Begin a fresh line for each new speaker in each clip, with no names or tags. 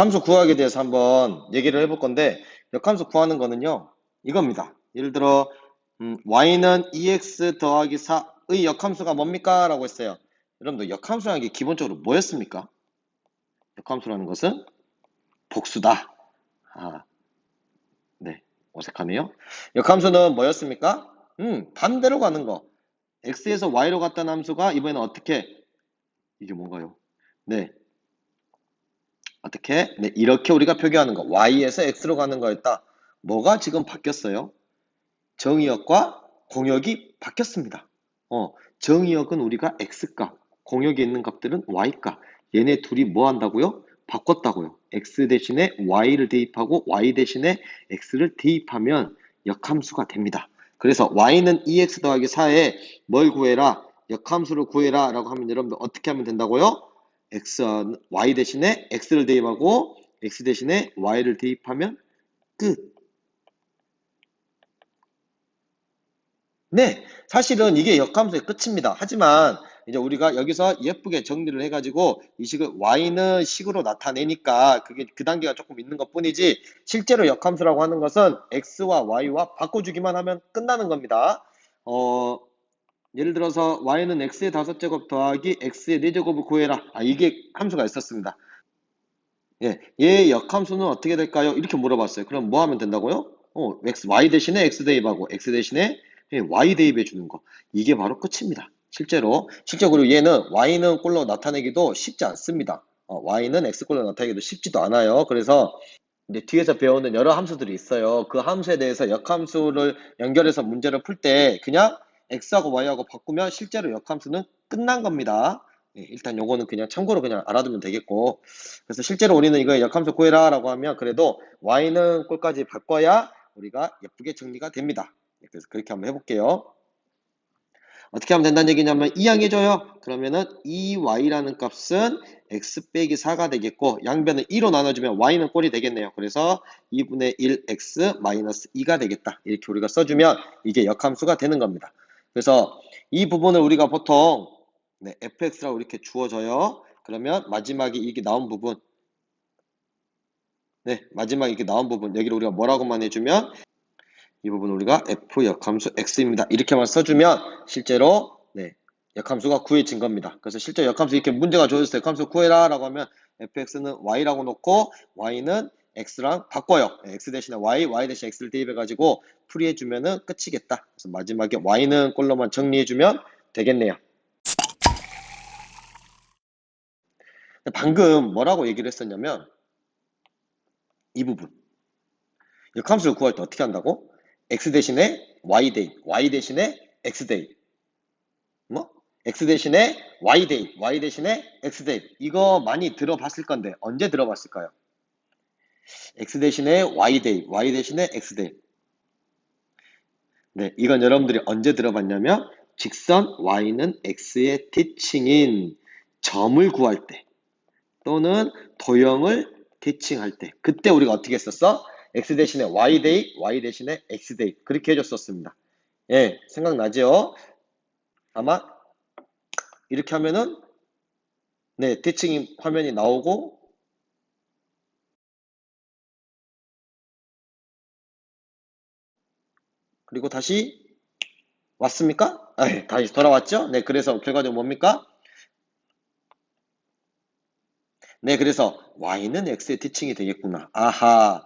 역함수 구하기에 대해서 한번 얘기를 해볼 건데 역함수 구하는 거는요 이겁니다. 예를 들어 음, y는 2x 더하기 4의 역함수가 뭡니까? 라고 했어요. 여러분들 역함수라는 게 기본적으로 뭐였습니까? 역함수라는 것은 복수다. 아, 네, 어색하네요. 역함수는 뭐였습니까? 음, 반대로 가는 거. x에서 y로 갔던 함수가 이번에는 어떻게 이게 뭔가요? 네, 어떻게? 네, 이렇게 우리가 표기하는 거. y에서 x로 가는 거였다. 뭐가 지금 바뀌었어요? 정의역과 공역이 바뀌었습니다. 어, 정의역은 우리가 x값, 공역에 있는 값들은 y값. 얘네 둘이 뭐 한다고요? 바꿨다고요. x 대신에 y를 대입하고 y 대신에 x를 대입하면 역함수가 됩니다. 그래서 y는 2x 더하기 4에 뭘 구해라? 역함수를 구해라 라고 하면 여러분들 어떻게 하면 된다고요? X, y 대신에 x를 대입하고 x 대신에 y를 대입하면 끝. 네, 사실은 이게 역함수의 끝입니다. 하지만 이제 우리가 여기서 예쁘게 정리를 해가지고 이 식을 y는 식으로 나타내니까 그게 그 단계가 조금 있는 것 뿐이지 실제로 역함수라고 하는 것은 x와 y와 바꿔주기만 하면 끝나는 겁니다. 어, 예를 들어서 y는 x의 다섯 제곱 더하기 x의 네 제곱을 구해라. 아, 이게 함수가 있었습니다. 예, 얘의 역함수는 어떻게 될까요? 이렇게 물어봤어요. 그럼 뭐 하면 된다고요? 어, x, y 대신에 x 대입하고 x 대신에 예, y 대입해 주는 거. 이게 바로 끝입니다. 실제로 실제로 얘는 y는 꼴로 나타내기도 쉽지 않습니다. 어, y는 x 꼴로 나타내기도 쉽지도 않아요. 그래서 이제 뒤에서 배우는 여러 함수들이 있어요. 그 함수에 대해서 역함수를 연결해서 문제를 풀 때 그냥 x하고 y하고 바꾸면 실제로 역함수는 끝난 겁니다. 예, 일단 요거는 그냥 참고로 그냥 알아두면 되겠고 그래서 실제로 우리는 이거 역함수 구해라 라고 하면 그래도 y는 꼴까지 바꿔야 우리가 예쁘게 정리가 됩니다. 예, 그래서 그렇게 한번 해볼게요. 어떻게 하면 된다는 얘기냐면 이항해줘요. 그러면은 2y라는 값은 x 빼기 4가 되겠고 양변을 2로 나눠주면 y는 꼴이 되겠네요. 그래서 2분의 1x 마이너스 2가 되겠다. 이렇게 우리가 써주면 이게 역함수가 되는 겁니다. 그래서 이 부분을 우리가 보통 네, fx라고 이렇게 주어져요. 그러면 마지막에 이게 나온 부분 네, 마지막에 이렇게 나온 부분 여기를 우리가 뭐라고만 해주면 이 부분 우리가 f 역함수 x입니다. 이렇게만 써주면 실제로 네, 역함수가 구해진 겁니다. 그래서 실제 역함수 이렇게 문제가 주어졌어요. 역함수 구해라 라고 하면 fx는 y라고 놓고 y는 x랑 바꿔요. x 대신에 y, y 대신 x를 대입해가지고 풀이해주면은 끝이겠다. 그래서 마지막에 y는 꼴로만 정리해주면 되겠네요. 방금 뭐라고 얘기를 했었냐면 이 부분 역함수를 구할 때 어떻게 한다고? x 대신에 y 대입, y 대신에 x 대입 뭐? x 대신에 y 대입, y 대신에 x 대입 이거 많이 들어봤을 건데 언제 들어봤을까요? X 대신에 y 대입, y 대신에 x 대입. 네, 이건 여러분들이 언제 들어봤냐면 직선 y는 x의 대칭인 점을 구할 때 또는 도형을 대칭할 때 그때 우리가 어떻게 했었어? x 대신에 y 대입, y 대신에 x 대입 그렇게 해줬었습니다. 예, 생각나죠? 아마 이렇게 하면은 네, 대칭 화면이 나오고 그리고 다시 왔습니까? 아, 예, 다시 돌아왔죠? 네, 그래서 결과적으로 뭡니까? 네, 그래서 y는 x의 대칭이 되겠구나. 아하,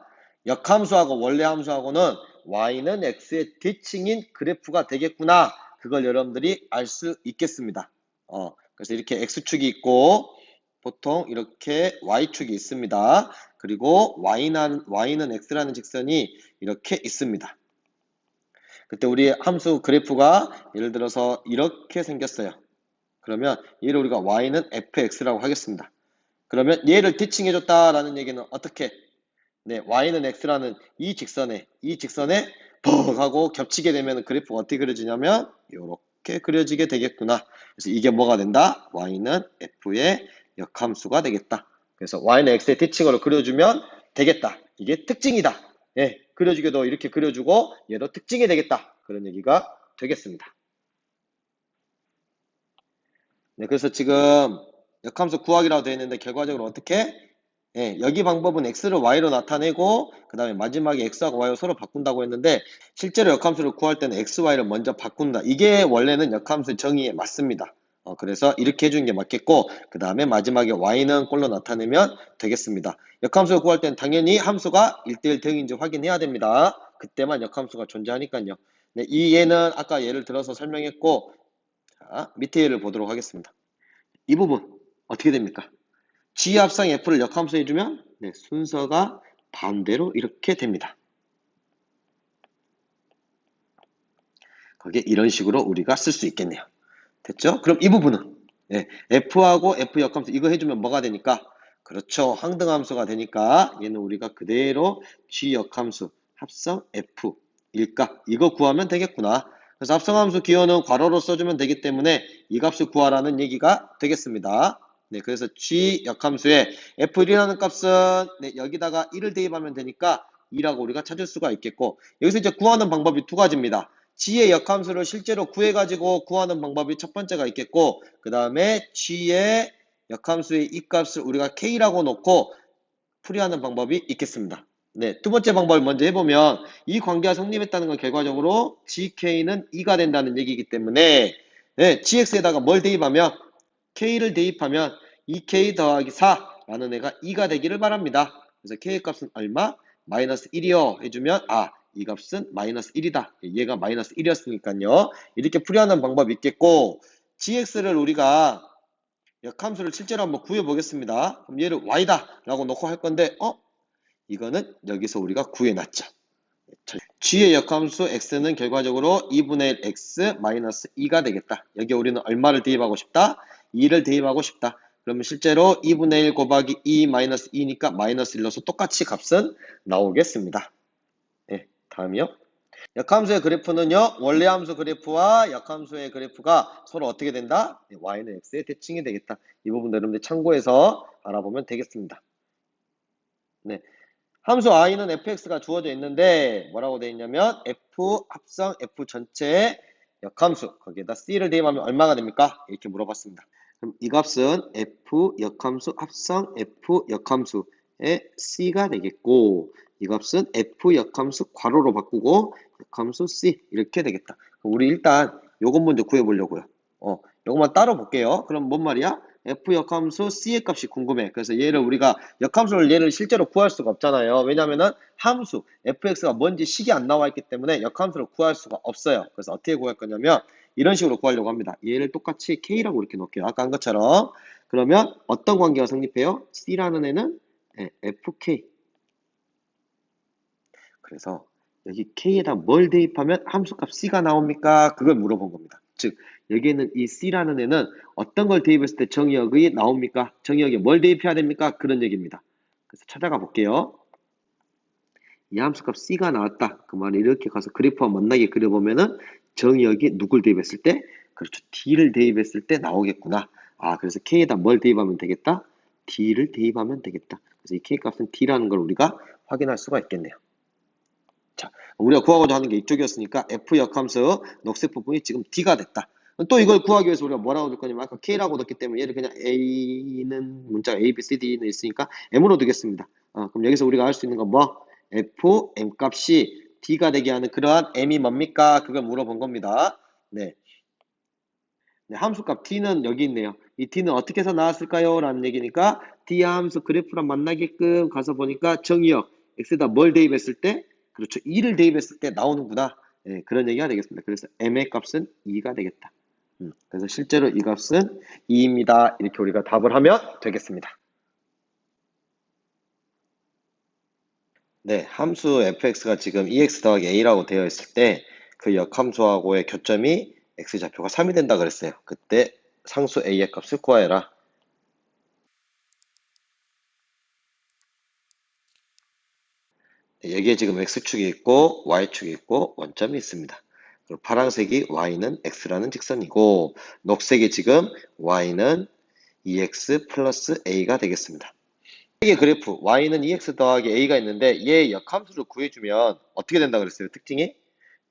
역함수하고 원래 함수하고는 y는 x의 대칭인 그래프가 되겠구나. 그걸 여러분들이 알 수 있겠습니다. 어, 그래서 이렇게 x축이 있고 보통 이렇게 y축이 있습니다. 그리고 y는, y는 x라는 직선이 이렇게 있습니다. 그때 우리 함수 그래프가 예를 들어서 이렇게 생겼어요. 그러면 얘를 우리가 y는 fx라고 하겠습니다. 그러면 얘를 대칭해줬다라는 얘기는 어떻게? 네, y는 x라는 이 직선에 이 직선에 벅 하고 겹치게 되면 그래프가 어떻게 그려지냐면 이렇게 그려지게 되겠구나. 그래서 이게 뭐가 된다? y는 f의 역함수가 되겠다. 그래서 y는 x의 대칭으로 그려주면 되겠다. 이게 특징이다. 예, 그려주게도 이렇게 그려주고 얘도 특징이 되겠다. 그런 얘기가 되겠습니다. 네, 그래서 지금 역함수 구하기라고 되어 있는데 결과적으로 어떻게? 예, 여기 방법은 x를 y로 나타내고 그 다음에 마지막에 x하고 y로 서로 바꾼다고 했는데 실제로 역함수를 구할 때는 x, y를 먼저 바꾼다. 이게 원래는 역함수 정의에 맞습니다. 어, 그래서 이렇게 해주는 게 맞겠고 그 다음에 마지막에 y는 꼴로 나타내면 되겠습니다. 역함수를 구할 때는 당연히 함수가 1대1 대응인지 확인해야 됩니다. 그때만 역함수가 존재하니까요. 네, 이 예는 아까 예를 들어서 설명했고 자, 밑에 예를 보도록 하겠습니다. 이 부분 어떻게 됩니까? G 합성 F를 역함수 해주면 네, 순서가 반대로 이렇게 됩니다. 거기에 이런 식으로 우리가 쓸 수 있겠네요. 됐죠? 그럼 이 부분은 예, F하고 F 역함수 이거 해주면 뭐가 되니까? 그렇죠. 항등함수가 되니까 얘는 우리가 그대로 G 역함수 합성 F일까? 이거 구하면 되겠구나. 그래서 합성함수 기호는 괄호로 써주면 되기 때문에 이 값을 구하라는 얘기가 되겠습니다. 네, 그래서 G 역함수에 F1이라는 값은 네, 여기다가 1을 대입하면 되니까 2라고 우리가 찾을 수가 있겠고 여기서 이제 구하는 방법이 두 가지입니다. G의 역함수를 실제로 구해가지고 구하는 방법이 첫 번째가 있겠고 그 다음에 G의 역함수의 이 값을 우리가 K라고 놓고 풀이하는 방법이 있겠습니다. 네, 두 번째 방법을 먼저 해보면 이 관계가 성립했다는 건 결과적으로 GK는 2가 된다는 얘기이기 때문에 네, GX에다가 뭘 대입하면 K를 대입하면 2K 더하기 4라는 애가 2가 되기를 바랍니다. 그래서 K의 값은 얼마? 마이너스 1이요 해주면 아, 이 값은 마이너스 1이다. 얘가 마이너스 1이었으니까요. 이렇게 풀이하는 방법이 있겠고 GX를 우리가 역함수를 실제로 한번 구해보겠습니다. 그럼 얘를 Y다 라고 놓고 할 건데 어? 이거는 여기서 우리가 구해놨죠. G의 역함수 X는 결과적으로 2분의 1 X 마이너스 2가 되겠다. 여기 우리는 얼마를 대입하고 싶다? 2를 대입하고 싶다. 그러면 실제로 2분의 1 곱하기 2 마이너스 2니까 마이너스 1로서 똑같이 값은 나오겠습니다. 네, 다음이요. 역함수의 그래프는요. 원래 함수 그래프와 역함수의 그래프가 서로 어떻게 된다? 네, y는 x의 대칭이 되겠다. 이 부분 여러분들 참고해서 알아보면 되겠습니다. 네. 함수 i는 fx가 주어져 있는데 뭐라고 되어 있냐면 f 합성 f 전체의 역함수 거기에다 c를 대입하면 얼마가 됩니까? 이렇게 물어봤습니다. 그럼 이 값은 f 역함수 합성 f 역함수의 c가 되겠고 이 값은 f 역함수 괄호로 바꾸고 역함수 c 이렇게 되겠다. 우리 일단 요것 먼저 구해보려고요. 어, 요것만 따로 볼게요. 그럼 뭔 말이야? f 역함수 c의 값이 궁금해. 그래서 얘를 우리가 역함수를 얘를 실제로 구할 수가 없잖아요. 왜냐면은 함수 fx가 뭔지 식이 안 나와 있기 때문에 역함수를 구할 수가 없어요. 그래서 어떻게 구할 거냐면 이런 식으로 구하려고 합니다. 얘를 똑같이 k라고 이렇게 놓을게요. 아까 한 것처럼. 그러면 어떤 관계가 성립해요? c라는 애는 네, fk. 그래서 여기 k에다 뭘 대입하면 함수값 c가 나옵니까? 그걸 물어본 겁니다. 즉 여기에는 이 c라는 애는 어떤 걸 대입했을 때 정의역이 나옵니까? 정의역에 뭘 대입해야 됩니까? 그런 얘기입니다. 그래서 찾아가 볼게요. 이 함수값 c가 나왔다. 그 말은 이렇게 가서 그래프와 만나게 그려보면은 정의역이 누굴 대입했을 때? 그렇죠. d를 대입했을 때 나오겠구나. 아 그래서 k에다 뭘 대입하면 되겠다? d를 대입하면 되겠다. 그래서 이 k 값은 d라는 걸 우리가 확인할 수가 있겠네요. 자, 우리가 구하고자 하는 게 이쪽이었으니까 f 역함수 녹색 부분이 지금 d가 됐다. 또 이걸 구하기 위해서 우리가 뭐라고 넣을 거냐면 아까 k라고 넣었기 때문에 얘를 그냥 a는 문자가 a, b, c, d는 있으니까 m으로 두겠습니다. 어, 그럼 여기서 우리가 할 수 있는 건 뭐? f m 값이 d가 되게 하는 그러한 m이 뭡니까? 그걸 물어본 겁니다. 네. 네, 함수값 d는 여기 있네요. 이 d는 어떻게 해서 나왔을까요? 라는 얘기니까 d 함수 그래프랑 만나게끔 가서 보니까 정의역 x에다 뭘 대입했을 때 그렇죠. 2를 대입했을 때 나오는구나. 네, 그런 얘기가 되겠습니다. 그래서 m의 값은 2가 되겠다. 음, 그래서 실제로 이 값은 2입니다. 이렇게 우리가 답을 하면 되겠습니다. 네, 함수 fx가 지금 ex 더하기 a라고 되어 있을 때 그 역함수하고의 교점이 x좌표가 3이 된다 그랬어요. 그때 상수 a의 값을 구하여라. 네, 여기에 지금 x축이 있고 y축이 있고 원점이 있습니다. 그리고 파란색이 y는 x라는 직선이고 녹색이 지금 y는 2x 플러스 a가 되겠습니다. 의 그래프 y는 2x 더하기 a가 있는데 얘의 역함수를 구해주면 어떻게 된다 그랬어요? 특징이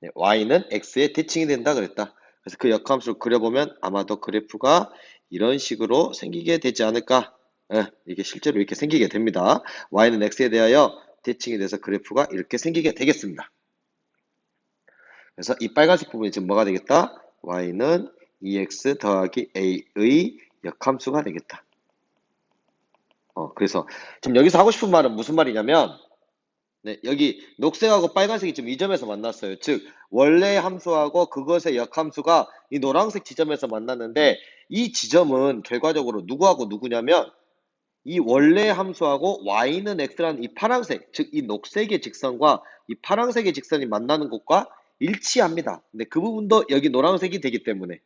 네, y는 x의 대칭이 된다 그랬다. 그래서 그 역함수를 그려보면 아마도 그래프가 이런 식으로 생기게 되지 않을까 예, 이게 실제로 이렇게 생기게 됩니다. y는 x에 대하여 대칭이 돼서 그래프가 이렇게 생기게 되겠습니다. 그래서 이 빨간색 부분이 지금 뭐가 되겠다? y는 2x 더하기 a의 역함수가 되겠다. 어, 그래서 지금 여기서 하고 싶은 말은 무슨 말이냐면 네, 여기 녹색하고 빨간색이 지금 이 점에서 만났어요. 즉 원래 함수하고 그것의 역함수가 이 노란색 지점에서 만났는데 이 지점은 결과적으로 누구하고 누구냐면 이 원래 함수하고 y는 x라는 이 파란색, 즉 이 녹색의 직선과 이 파란색의 직선이 만나는 곳과 일치합니다. 근데 그 부분도 여기 노란색이 되기 때문에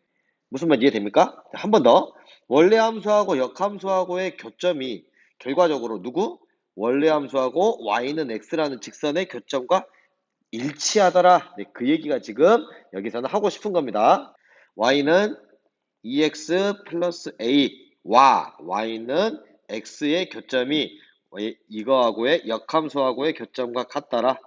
무슨 말 이해됩니까? 한 번 더. 원래 함수하고 역함수하고의 교점이 결과적으로 누구? 원래 함수하고 y는 x라는 직선의 교점과 일치하더라. 네, 그 얘기가 지금 여기서는 하고 싶은 겁니다. y는 2x 플러스 a와 y는 x의 교점이 이거하고의 역함수하고의 교점과 같더라.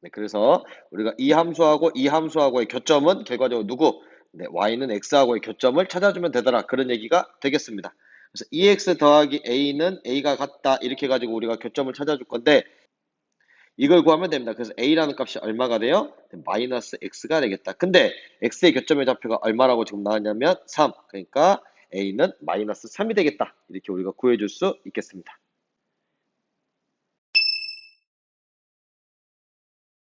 네, 그래서 우리가 이 함수하고 이 함수하고의 교점은 결과적으로 누구? 네, y는 x하고의 교점을 찾아주면 되더라. 그런 얘기가 되겠습니다. 그래서 2x 더하기 a는 a가 같다. 이렇게 해가지고 우리가 교점을 찾아줄 건데 이걸 구하면 됩니다. 그래서 a라는 값이 얼마가 돼요? 마이너스 x가 되겠다. 근데 x의 교점의 좌표가 얼마라고 지금 나왔냐면 3. 그러니까 a는 마이너스 3이 되겠다. 이렇게 우리가 구해줄 수 있겠습니다.